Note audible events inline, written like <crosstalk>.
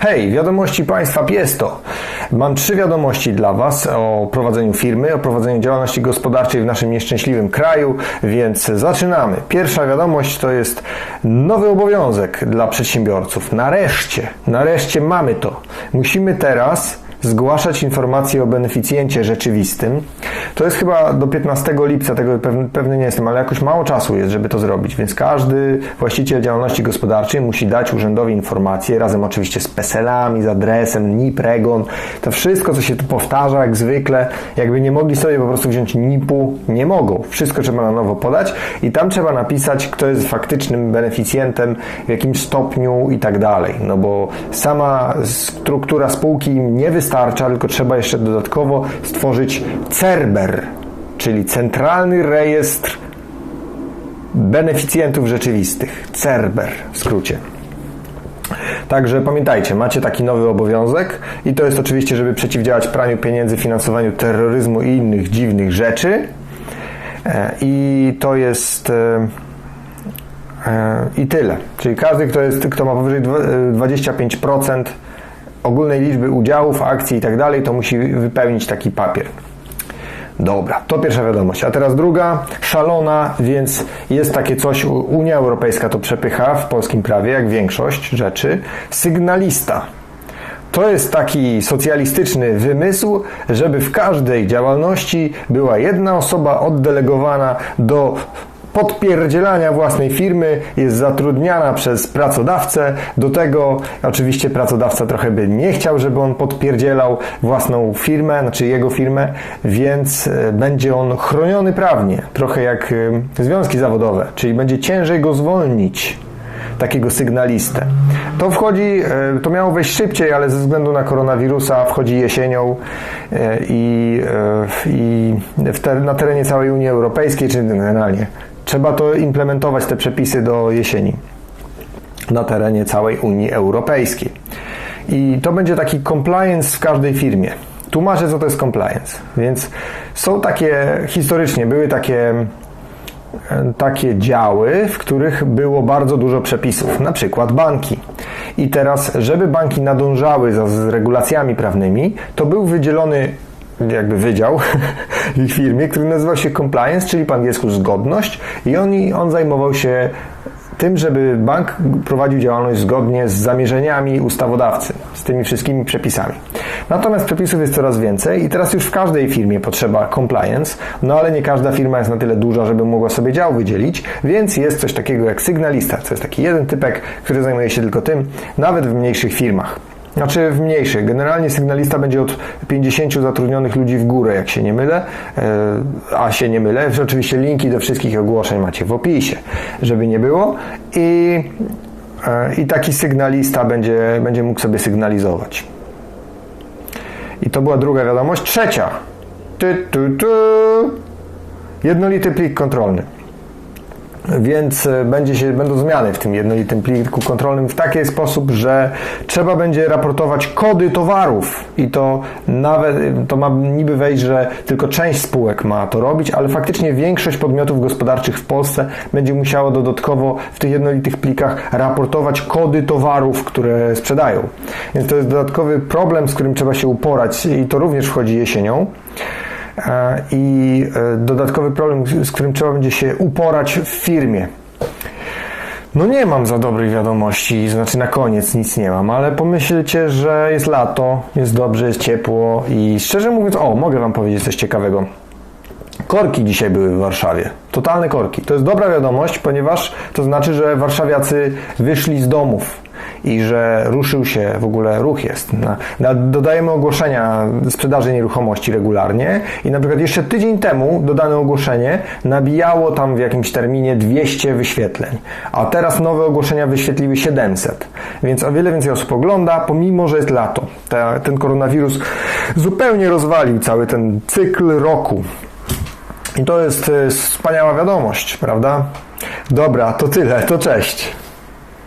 Hej, wiadomości Państwa Piesto. Mam trzy wiadomości dla Was o prowadzeniu firmy, o prowadzeniu działalności gospodarczej w naszym nieszczęśliwym kraju, więc zaczynamy. Pierwsza wiadomość to jest nowy obowiązek dla przedsiębiorców. Nareszcie, nareszcie mamy to. Musimy teraz zgłaszać informacje o beneficjencie rzeczywistym. To jest chyba do 15 lipca, tego pewny, nie jestem, ale jakoś mało czasu jest, żeby to zrobić, więc każdy właściciel działalności gospodarczej musi dać urzędowi informacje, razem oczywiście z PESEL-ami, z adresem, NIP, REGON, to wszystko, co się tu powtarza, jak zwykle, jakby nie mogli sobie po prostu wziąć NIP-u, nie mogą. Wszystko trzeba na nowo podać i tam trzeba napisać, kto jest faktycznym beneficjentem, w jakim stopniu i tak dalej, no bo sama struktura spółki nie wystarczy, wystarcza, tylko trzeba jeszcze dodatkowo stworzyć CERBER, czyli Centralny Rejestr Beneficjentów Rzeczywistych. CERBER w skrócie. Także pamiętajcie, macie taki nowy obowiązek i to jest oczywiście, żeby przeciwdziałać praniu pieniędzy, finansowaniu terroryzmu i innych dziwnych rzeczy. E, I to jest e, e, i tyle. Czyli każdy, kto, jest, kto ma powyżej 25% ogólnej liczby udziałów, akcji i tak dalej, to musi wypełnić taki papier. Dobra, to pierwsza wiadomość. A teraz druga, szalona, więc jest takie coś, Unia Europejska to przepycha w polskim prawie, jak większość rzeczy. Sygnalista. To jest taki socjalistyczny wymysł, żeby w każdej działalności była jedna osoba oddelegowana do podpierdzielania własnej firmy, jest zatrudniana przez pracodawcę. Do tego oczywiście pracodawca trochę by nie chciał, żeby on podpierdzielał własną firmę, znaczy jego firmę, więc e, będzie on chroniony prawnie, trochę jak e, związki zawodowe, czyli będzie ciężej go zwolnić takiego sygnalistę. To wchodzi, e, to miało wejść szybciej, ale ze względu na koronawirusa wchodzi jesienią i, i na terenie całej Unii Europejskiej, czy generalnie Trzeba to implementować, te przepisy do jesieni na terenie całej Unii Europejskiej. I to będzie taki compliance w każdej firmie. Tłumaczę, co to jest compliance. Więc są takie, historycznie były takie takie działy, w których było bardzo dużo przepisów, na przykład banki. I teraz, żeby banki nadążały za z regulacjami prawnymi, to był wydzielony jakby wydział <laughs> w ich firmie, który nazywał się compliance, czyli po angielsku zgodność i on, on zajmował się tym, żeby bank prowadził działalność zgodnie z zamierzeniami ustawodawcy, z tymi wszystkimi przepisami. Natomiast przepisów jest coraz więcej i teraz już w każdej firmie potrzeba compliance, no ale nie każda firma jest na tyle duża, żeby mogła sobie dział wydzielić, więc jest coś takiego jak sygnalista, to jest taki jeden typek, który zajmuje się tylko tym, nawet w mniejszych firmach. Znaczy w mniejszych. Generalnie sygnalista będzie od 50 zatrudnionych ludzi w górę, jak się nie mylę. E, a się nie mylę. Oczywiście linki do wszystkich ogłoszeń macie w opisie, żeby nie było. I, e, i taki sygnalista będzie, będzie mógł sobie sygnalizować. I to była druga wiadomość. Trzecia. Ty, ty, ty. Jednolity plik kontrolny więc e, będzie się, będą zmiany w tym jednolitym pliku kontrolnym w taki sposób, że trzeba będzie raportować kody towarów i to nawet, to ma niby wejść, że tylko część spółek ma to robić, ale faktycznie większość podmiotów gospodarczych w Polsce będzie musiało dodatkowo w tych jednolitych plikach raportować kody towarów, które sprzedają. Więc to jest dodatkowy problem, z którym trzeba się uporać i to również wchodzi jesienią. E, i e, dodatkowy problem, z którym trzeba będzie się uporać w firmie. No nie mam za dobrych wiadomości, znaczy na koniec nic nie mam, ale pomyślcie, że jest lato, jest dobrze, jest ciepło i szczerze mówiąc, o, mogę Wam powiedzieć coś ciekawego. Korki dzisiaj były w Warszawie. Totalne korki. To jest dobra wiadomość, ponieważ to znaczy, że warszawiacy wyszli z domów i że ruszył się, w ogóle ruch jest. dodajemy ogłoszenia sprzedaży nieruchomości regularnie i na przykład jeszcze tydzień temu dodane ogłoszenie nabijało tam w jakimś terminie 200 wyświetleń, a teraz nowe ogłoszenia wyświetliły 700, więc o wiele więcej osób ogląda, pomimo, że jest lato. ten koronawirus zupełnie rozwalił cały ten cykl roku. I to jest e, wspaniała wiadomość, prawda? Dobra, to tyle, to cześć.